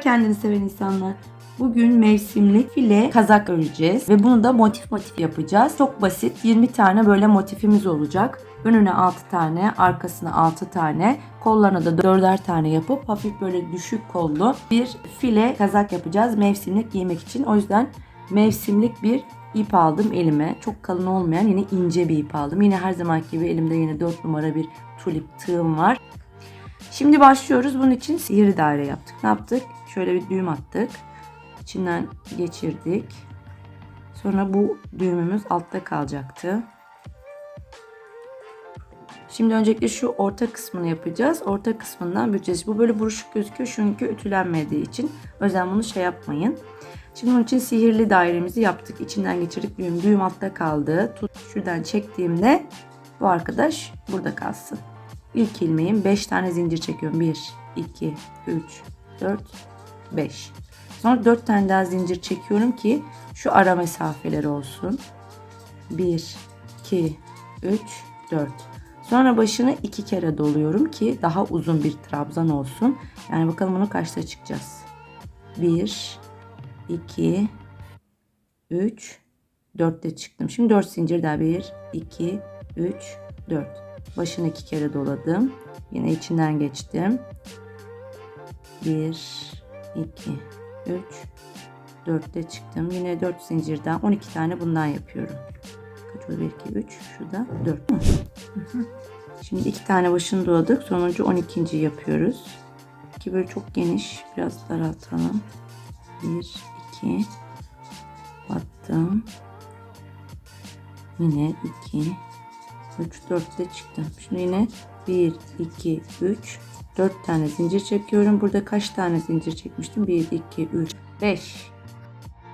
Kendini seven insanlar. Bugün mevsimlik file kazak öreceğiz ve bunu da motif motif yapacağız. Çok basit 20 tane böyle motifimiz olacak. Önüne 6 tane, arkasına 6 tane, kollarına da 4'er tane yapıp hafif böyle düşük kollu bir file kazak yapacağız mevsimlik giymek için. O yüzden mevsimlik bir ip aldım elime. Çok kalın olmayan yine ince bir ip aldım. Yine her zamanki gibi elimde yine 4 numara bir tulip tığım var. Şimdi başlıyoruz. Bunun için sihirli daire yaptık. Ne yaptık? Şöyle bir düğüm attık. İçinden geçirdik. Sonra bu düğümümüz altta kalacaktı. Şimdi öncelikle şu orta kısmını yapacağız. Orta kısmından bükeceğiz. Bu böyle buruşuk gözüküyor çünkü ütülenmediği için. O yüzden bunu şey yapmayın. Şimdi bunun için sihirli dairemizi yaptık. İçinden geçirdik düğüm. Düğüm altta kaldı. Tut şuradan çektiğimde bu arkadaş burada kalsın. İlk ilmeğim 5 tane zincir çekiyorum. 1, 2, 3, 4, 5. Sonra 4 tane daha zincir çekiyorum ki şu ara mesafeleri olsun. 1, 2, 3, 4. Sonra başını iki kere doluyorum ki daha uzun bir trabzan olsun. Yani bakalım bunu kaçta çıkacağız. 1, 2, 3, 4'te çıktım. Şimdi 4 zincir daha 1, 2, 3, 4. Başını iki kere doladım. Yine içinden geçtim. 1, 2, 3, 4'te çıktım. Yine 4 zincirden 12 tane bundan yapıyorum. Kaç oldu? 1, 2, 3. Şurada 4. Şimdi iki tane başını doladık. Sonuncu 12. yapıyoruz. Ki böyle çok geniş. Biraz daraltalım. 1, 2. Battım. Yine 2, 3, 4'te çıktım. Şimdi yine 1, 2, 3, 4 tane zincir çekiyorum. Burada kaç tane zincir çekmiştim? 1, 2, 3, 5.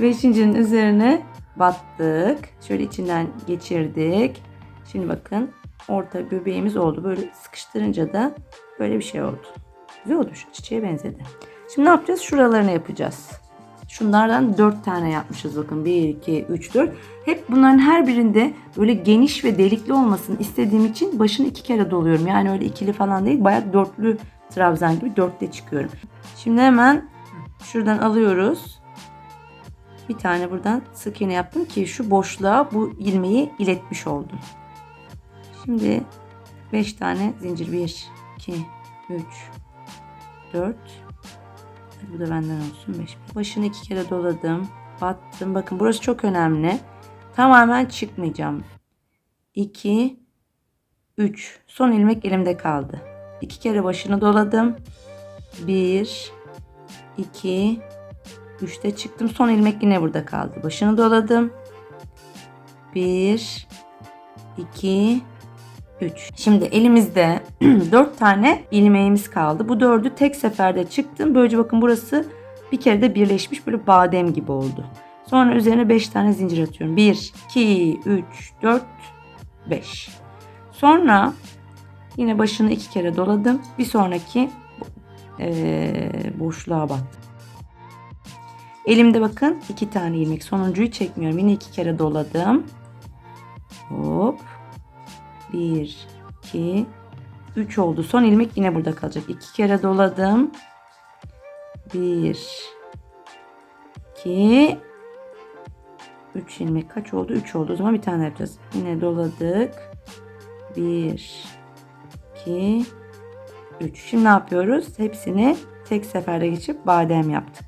Beşincinin üzerine battık. Şöyle içinden geçirdik. Şimdi bakın orta göbeğimiz oldu. Böyle sıkıştırınca da böyle bir şey oldu. Güzel oldu. Şu çiçeğe benzedi. Şimdi ne yapacağız? Şuralarını yapacağız. Şunlardan 4 tane yapmışız bakın. 1, 2, 3, 4. Hep bunların her birinde böyle geniş ve delikli olmasını istediğim için başını iki kere doluyorum. Yani öyle ikili falan değil. Bayağı dörtlü trabzan gibi dörtte çıkıyorum. Şimdi hemen şuradan alıyoruz. Bir tane buradan sık iğne yaptım ki şu boşluğa bu ilmeği iletmiş oldum. Şimdi 5 tane zincir 1 2 3 4 bu da benden olsun 5. Başını iki kere doladım. Battım. Bakın burası çok önemli. Tamamen çıkmayacağım. 2 3 Son ilmek elimde kaldı. İki kere başını doladım. 1 2 3'te çıktım. Son ilmek yine burada kaldı. Başını doladım. 1 2 3. Şimdi elimizde 4 tane ilmeğimiz kaldı. Bu dördü tek seferde çıktım. Böylece bakın burası bir kere de birleşmiş böyle badem gibi oldu. Sonra üzerine 5 tane zincir atıyorum. 1, 2, 3, 4, 5. Sonra yine başını iki kere doladım. Bir sonraki ee, boşluğa battım. Elimde bakın iki tane ilmek. Sonuncuyu çekmiyorum. Yine iki kere doladım. Hop. 1, 2, 3 oldu. Son ilmek yine burada kalacak. 2 kere doladım. 1, 2, 3 ilmek kaç oldu? 3 oldu. O zaman bir tane yapacağız. Yine doladık. 1, 2, 3. Şimdi ne yapıyoruz? Hepsini tek seferde geçip badem yaptık.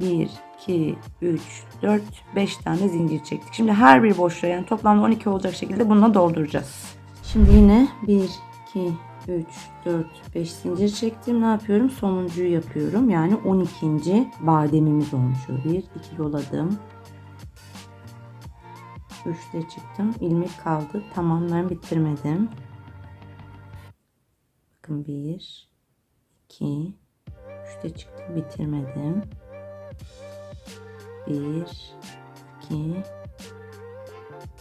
1, 2, 3, 4, 5 tane zincir çektik. Şimdi her bir boşluğa yani toplamda 12 olacak şekilde bununla dolduracağız. Şimdi yine 1, 2, 3, 4, 5 zincir çektim. Ne yapıyorum? Sonuncuyu yapıyorum. Yani 12. bademimiz olmuş. 1, 2 doladım. 3'te çıktım. İlmek kaldı. Tamam ben bitirmedim. Bakın 1, 2, 3'te çıktım. Bitirmedim. 1, 2,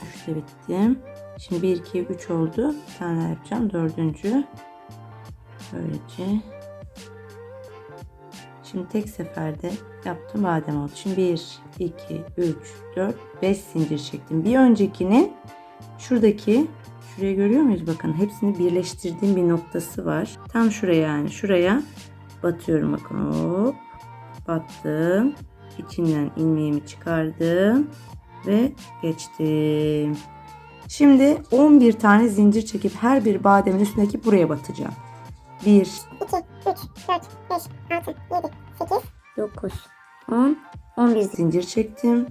3'te bittim. Şimdi 1, 2, 3 oldu. Bir tane yapacağım. Dördüncü. Böylece. Şimdi tek seferde yaptım badem oldu. Şimdi 1, 2, 3, 4, 5 zincir çektim. Bir öncekinin şuradaki şuraya görüyor muyuz? Bakın hepsini birleştirdiğim bir noktası var. Tam şuraya yani. Şuraya batıyorum bakın. Hop. battım. İçinden ilmeğimi çıkardım ve geçtim. Şimdi 11 tane zincir çekip her bir bademin üstündeki buraya batacağım. 1, 2, 3, 4, 5, 6, 7, 8, 9, 10, 11 zincir çektim.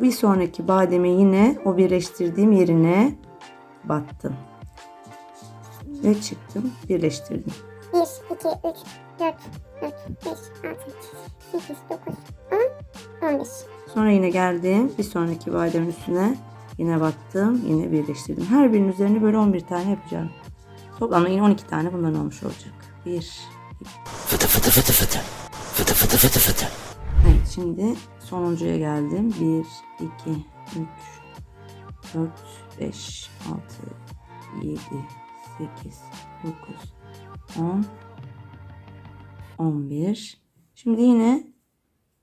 Bir sonraki bademe yine o birleştirdiğim yerine battım. Ve çıktım, birleştirdim. 1, 2, 3, 4, 4, 5, 6, 8, 9, 10, 11. Sonra yine geldim. Bir sonraki bademin üstüne yine battım. Yine birleştirdim. Her birinin üzerine böyle 11 tane yapacağım. Toplamda yine 12 tane bundan olmuş olacak. 1, Fıtı fıtı fıtı fıtı. Fıtı fıtı fıtı fıtı. Evet şimdi sonuncuya geldim. 1, 2, 3, 4, 5, 6, 7, 8, 9, 10, 11. Şimdi yine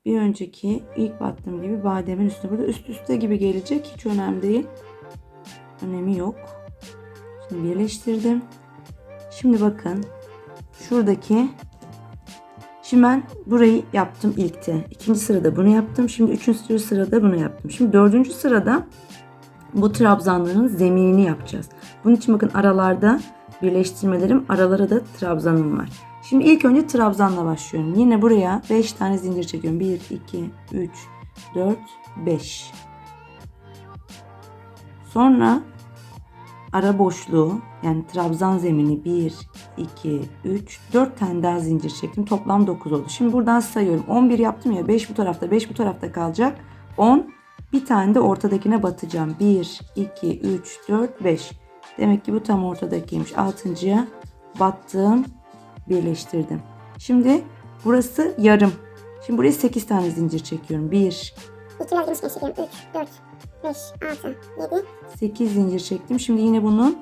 bir önceki ilk battığım gibi bademin üstüne burada üst üste gibi gelecek. Hiç önemli değil. Önemi yok. Şimdi birleştirdim. Şimdi bakın şuradaki Şimdi ben burayı yaptım ilkte. İkinci sırada bunu yaptım. Şimdi üçüncü sırada bunu yaptım. Şimdi dördüncü sırada bu trabzanların zeminini yapacağız. Bunun için bakın aralarda birleştirmelerim, aralara da trabzanım var. Şimdi ilk önce trabzanla başlıyorum. Yine buraya 5 tane zincir çekiyorum. 1, 2, 3, 4, 5. Sonra ara boşluğu yani trabzan zemini 1, 2, 3, 4 tane daha zincir çektim. Toplam 9 oldu. Şimdi buradan sayıyorum. 11 yaptım ya 5 bu tarafta 5 bu tarafta kalacak. 10 bir tane de ortadakine batacağım. 1, 2, 3, 4, 5. Demek ki bu tam ortadakiymiş. 6.ya battım. Birleştirdim. Şimdi burası yarım. Şimdi buraya 8 tane zincir çekiyorum. 1, 2 lazım çekiyorum. 3, 4, 5, 6, 7, 8 zincir çektim. Şimdi yine bunun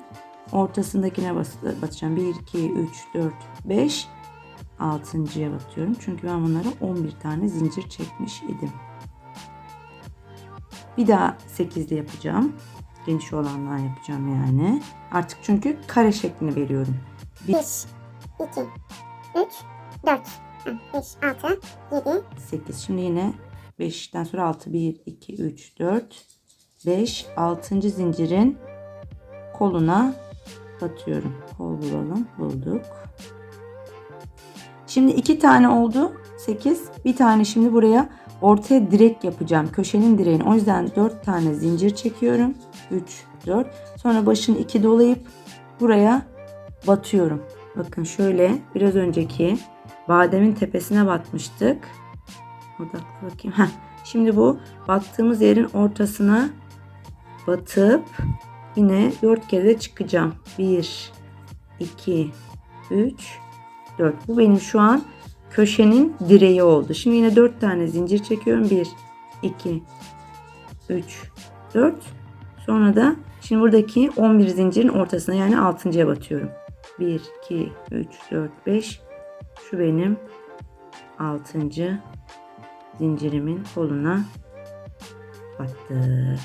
ortasındakine batacağım. 1, 2, 3, 4, 5. 6.ya batıyorum. Çünkü ben bunlara 11 tane zincir çekmiş idim. Bir daha 8'li yapacağım. Geniş olanlar yapacağım yani. Artık çünkü kare şeklini veriyorum. 1, 2, 3, 4, 5, 6, 7, 8. Şimdi yine 5'ten sonra 6 1 2 3 4 5 6. zincirin koluna batıyorum. Kol bulalım. Bulduk. Şimdi iki tane oldu. 8. Bir tane şimdi buraya ortaya direk yapacağım. Köşenin direğini. O yüzden 4 tane zincir çekiyorum. 3 4. Sonra başını 2 dolayıp buraya batıyorum. Bakın şöyle biraz önceki bademin tepesine batmıştık. Odakla bakayım. Heh. Şimdi bu battığımız yerin ortasına batıp yine 4 kere de çıkacağım. 1 2 3 4. Bu benim şu an köşenin direği oldu. Şimdi yine 4 tane zincir çekiyorum. 1 2 3 4 Sonra da şimdi buradaki 11 zincirin ortasına yani 6.ya batıyorum. 1 2 3 4 5 şu benim 6. zincirimin koluna battık.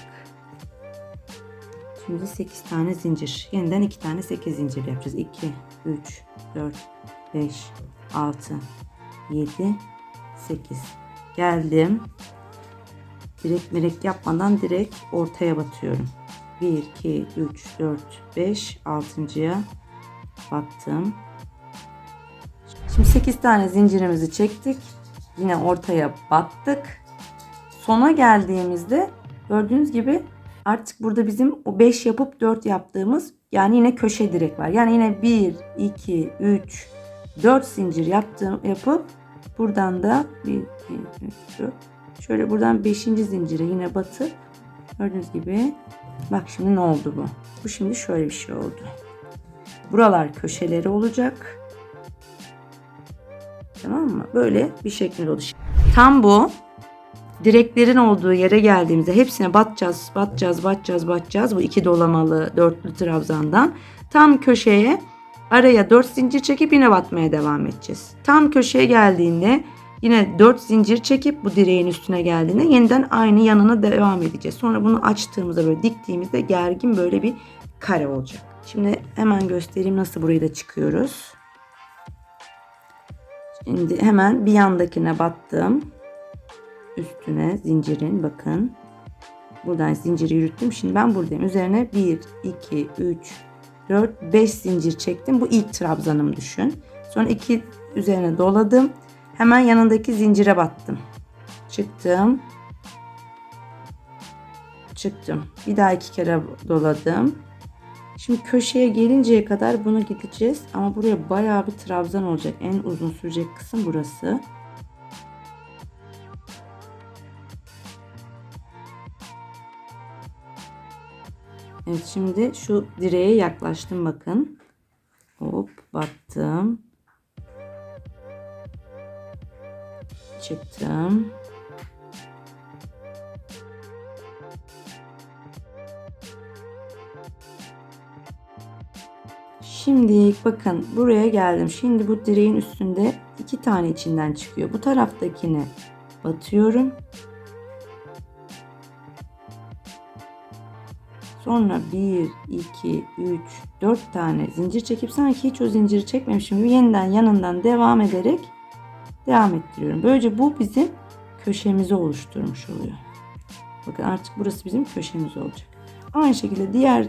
Şimdi 8 tane zincir. Yeniden 2 tane 8 zincir yapacağız. 2, 3, 4, 5, 6, 7, 8. Geldim. Direkt direkt yapmadan direkt ortaya batıyorum. 1, 2, 3, 4, 5, 6.ya battım. Şimdi 8 tane zincirimizi çektik. Yine ortaya battık. Sona geldiğimizde gördüğünüz gibi artık burada bizim o 5 yapıp 4 yaptığımız yani yine köşe direk var. Yani yine 1, 2, 3, 4 zincir yaptığım yapıp buradan da 1, 2, 3, 4 şöyle buradan 5. zincire yine batıp gördüğünüz gibi bak şimdi ne oldu bu? Bu şimdi şöyle bir şey oldu. Buralar köşeleri olacak. Tamam mı? Böyle bir şekilde oldu. Tam bu direklerin olduğu yere geldiğimizde hepsine batacağız, batacağız, batacağız, batacağız. Bu iki dolamalı dörtlü trabzandan. Tam köşeye araya dört zincir çekip yine batmaya devam edeceğiz. Tam köşeye geldiğinde yine dört zincir çekip bu direğin üstüne geldiğinde yeniden aynı yanına devam edeceğiz. Sonra bunu açtığımızda böyle diktiğimizde gergin böyle bir kare olacak. Şimdi hemen göstereyim nasıl burayı da çıkıyoruz. Şimdi hemen bir yandakine battım. Üstüne zincirin bakın. Buradan zinciri yürüttüm. Şimdi ben buradayım. Üzerine 1, 2, 3, 4, 5 zincir çektim. Bu ilk trabzanım düşün. Sonra 2 üzerine doladım. Hemen yanındaki zincire battım. Çıktım. Çıktım. Bir daha iki kere doladım. Şimdi köşeye gelinceye kadar bunu gideceğiz. Ama buraya bayağı bir trabzan olacak. En uzun sürecek kısım burası. Evet şimdi şu direğe yaklaştım bakın. Hop battım. Çıktım. Şimdi bakın buraya geldim. Şimdi bu direğin üstünde iki tane içinden çıkıyor. Bu taraftakine batıyorum. Sonra 1, 2, 3, 4 tane zincir çekip sanki hiç o zinciri çekmemişim gibi yeniden yanından devam ederek devam ettiriyorum. Böylece bu bizim köşemizi oluşturmuş oluyor. Bakın artık burası bizim köşemiz olacak. Aynı şekilde diğer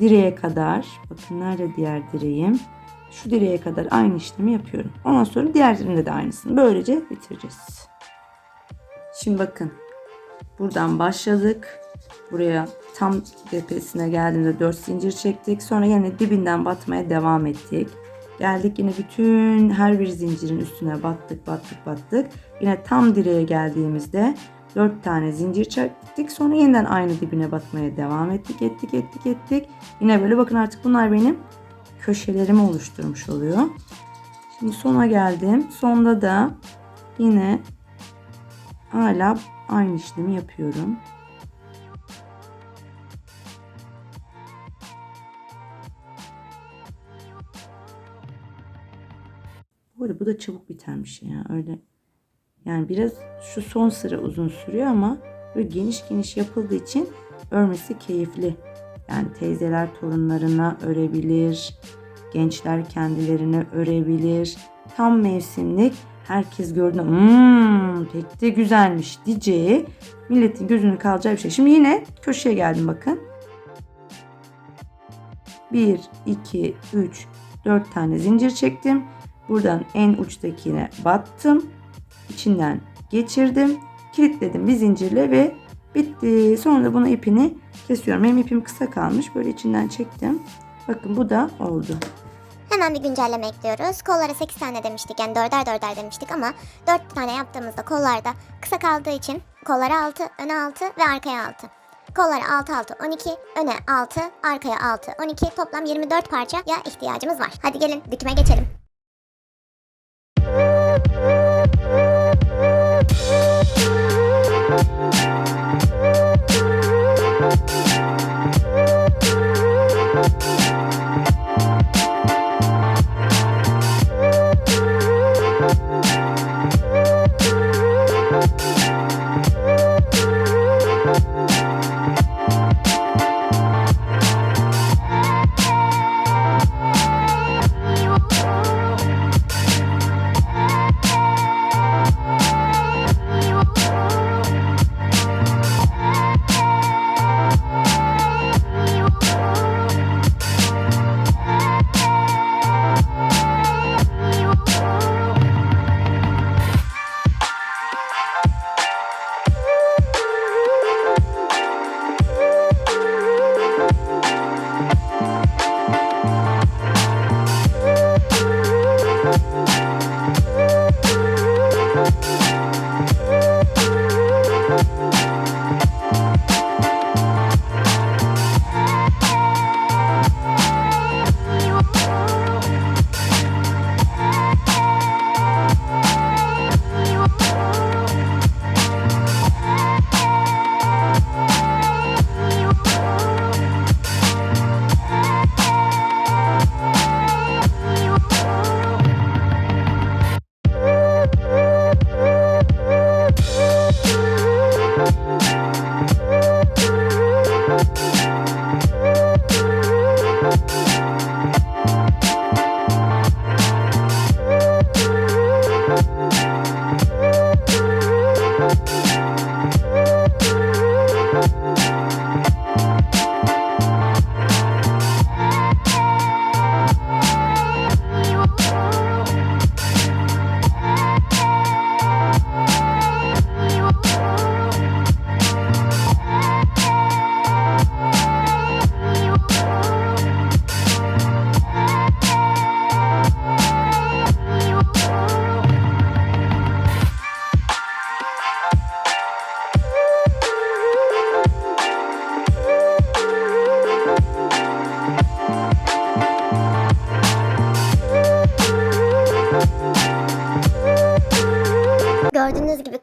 direğe kadar bakın nerede diğer direğim şu direğe kadar aynı işlemi yapıyorum. Ondan sonra diğer direğinde de aynısını böylece bitireceğiz. Şimdi bakın buradan başladık. Buraya tam tepesine geldiğimde 4 zincir çektik. Sonra yine dibinden batmaya devam ettik. Geldik yine bütün her bir zincirin üstüne battık battık battık. Yine tam direğe geldiğimizde 4 tane zincir çektik. Sonra yeniden aynı dibine batmaya devam ettik ettik ettik ettik. Yine böyle bakın artık bunlar benim köşelerimi oluşturmuş oluyor. Şimdi sona geldim. Sonda da yine hala aynı işlemi yapıyorum. Arada bu da çabuk biten bir şey ya. Öyle yani biraz şu son sıra uzun sürüyor ama böyle geniş geniş yapıldığı için örmesi keyifli. Yani teyzeler torunlarına örebilir. Gençler kendilerine örebilir. Tam mevsimlik herkes gördüğünde hmm, pek de güzelmiş diyeceği milletin gözünü kalacağı bir şey. Şimdi yine köşeye geldim bakın. 1, 2, 3, 4 tane zincir çektim. Buradan en uçtakine battım. İçinden geçirdim. Kilitledim bir zincirle ve bitti. Sonra da bunu ipini kesiyorum. Benim ipim kısa kalmış. Böyle içinden çektim. Bakın bu da oldu. Hemen bir güncelleme ekliyoruz. Kollara 8 tane demiştik yani dörder dörder demiştik ama 4 tane yaptığımızda kollarda kısa kaldığı için kollara 6, öne 6 ve arkaya 6. Kollara 6 6 12, öne 6, arkaya 6 12 toplam 24 parçaya ihtiyacımız var. Hadi gelin dikime geçelim.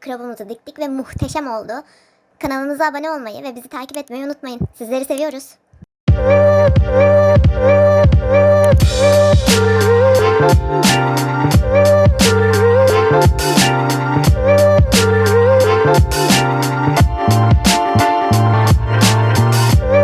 krabımızı diktik ve muhteşem oldu. Kanalımıza abone olmayı ve bizi takip etmeyi unutmayın. Sizleri seviyoruz. Müzik